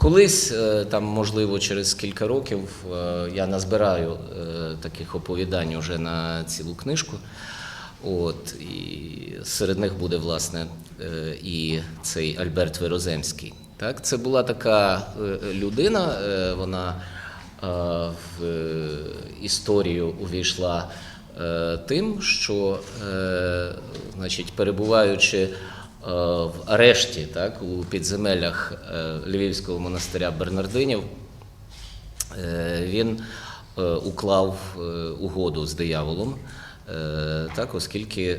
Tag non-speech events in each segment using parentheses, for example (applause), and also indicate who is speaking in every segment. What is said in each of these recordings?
Speaker 1: Колись, е, там, можливо, через кілька років е, я назбираю е, таких оповідань уже на цілу книжку. От, і серед них буде, власне, і цей Альберт Вироземський. Так, це була така людина, вона в історію увійшла тим, що, значить, перебуваючи в арешті, так, у підземеллях е, Львівського монастиря Бернардинів, Е, він е, уклав е, угоду з дияволом. е, Так, оскільки е,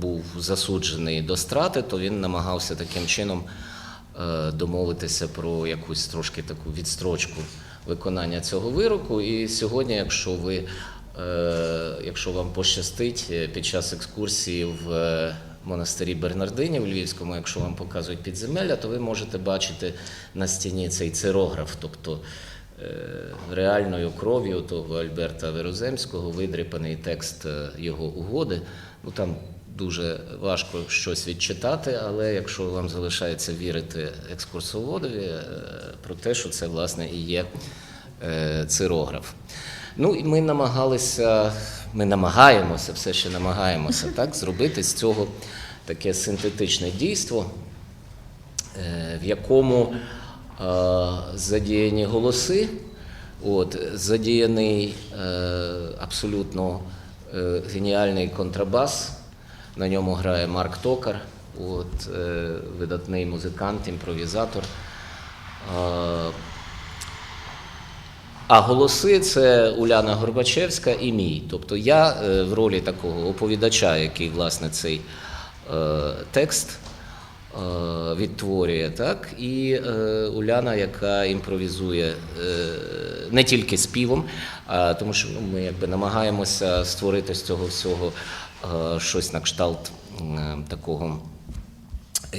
Speaker 1: був засуджений до страти, то він намагався таким чином е, домовитися про якусь трошки таку відстрочку виконання цього вироку. І сьогодні, якщо ви, е, якщо вам пощастить е, під час екскурсії в е, монастирі Бернардинів Львівському, якщо вам показують підземелля, то ви можете бачити на стіні цей цирограф, тобто е, реальною кров'ю того Альберта Вероземського видріпаний текст е, його угоди. Ну там дуже важко щось відчитати, але якщо вам залишається вірити екскурсоводові е, про те, що це власне і є цирограф. Ну і ми намагалися, ми намагаємося, все ще намагаємося (laughs) так, зробити з цього таке синтетичне дійство, е, в якому е, задіяні голоси, от, задіяний е, абсолютно геніальний контрабас. На ньому грає Марк Токар, от, видатний музикант, імпровізатор. А голоси це Уляна Горбачевська і мій. Тобто я е, в ролі такого оповідача, який власне цей е, текст е, відтворює, так, і Уляна, яка імпровізує не тільки співом, а тому що ну, ми якби намагаємося створити з цього всього щось на кшталт такого.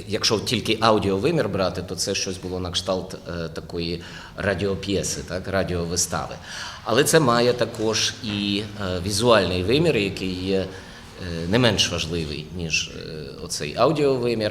Speaker 1: Якщо тільки аудіовимір брати, то це щось було на кшталт е, такої радіоп'єси, так, радіовистави. Але це має також і е, візуальний вимір, який є е, не менш важливий, ніж оцей аудіовимір.